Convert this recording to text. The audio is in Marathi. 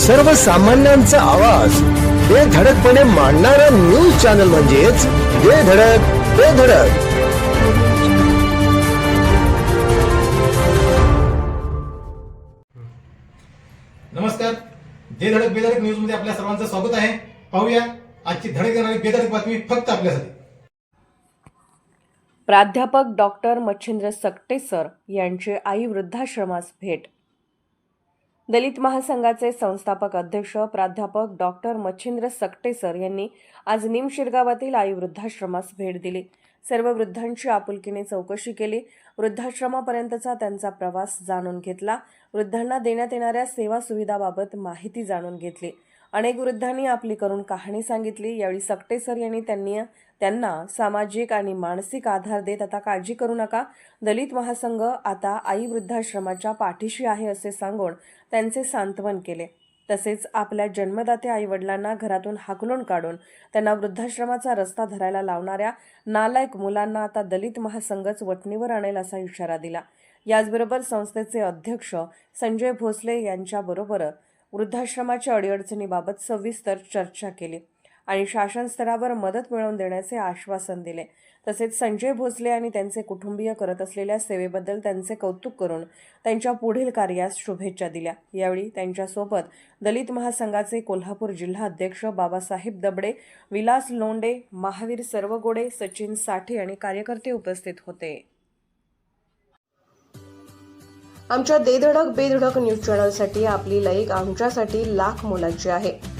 सर्वसामान्यांचा आवाज. बेधडकपणे मांडणारा न्यूज चॅनल म्हणजेच बेधडक बेधडक नमस्कार. जे धडक बेधडक न्यूजमध्ये आपल्या सर्वांचं स्वागत आहे. पाहूया आजची धडक देणारी बेधडक बातमी फक्त आपल्यासाठी. प्राध्यापक डॉक्टर मच्छिंद्र सकटे सर यांचे आई वृद्धाश्रमास भेट. दलित महासंघाचे संस्थापक अध्यक्ष प्राध्यापक डॉक्टर मच्छिंद्र सकटेसर यांनी आज निम शिरगावातील आई वृद्धाश्रमास भेट दिली. सर्व वृद्धांची आपुलकीने चौकशी केली. वृद्धाश्रमापर्यंतचा त्यांचा प्रवास जाणून घेतला. वृद्धांना देण्यात येणाऱ्या सेवा सुविधाबाबत माहिती जाणून घेतली. अनेक वृद्धांनी आपली करून कहाणी सांगितली. यावेळी सकटेसर यांनी त्यांनी त्यांना सामाजिक आणि मानसिक आधार देत आता काळजी करू नका. दलित महासंघ आता आई वृद्धाश्रमाच्या पाठीशी आहे असे सांगून त्यांचे सांत्वन केले. तसेच आपल्या जन्मदात्या आईवडिलांना घरातून हाकलून काढून त्यांना वृद्धाश्रमाचा रस्ता धरायला लावणाऱ्या नालायक मुलांना आता दलित महासंघच वटणीवर आणेल असा इशारा दिला. याचबरोबर संस्थेचे अध्यक्ष संजय भोसले यांच्याबरोबर वृद्धाश्रमाच्या अडीअडचणीबाबत सविस्तर चर्चा केली. आणि शासन स्तरावर मदत मिळवून देण्याचे आश्वासन दिले. तसेच संजय भोसले आणि त्यांचे कुटुंबीय करत असलेल्या सेवेबद्दल त्यांचे कौतुक करून त्यांच्या पुढील कार्यास शुभेच्छा दिल्या. यावेळी त्यांच्यासोबत दलित महासंघाचे कोल्हापूर जिल्हा अध्यक्ष बाबासाहेब दबडे विलास लोंडे महावीर सर्वगोडे सचिन साठे आणि कार्यकर्ते उपस्थित होते. आमच्या देधडक बेधडक न्यूज चॅनलसाठी आपली लाईक आमच्यासाठी लाख मोलाची आहे.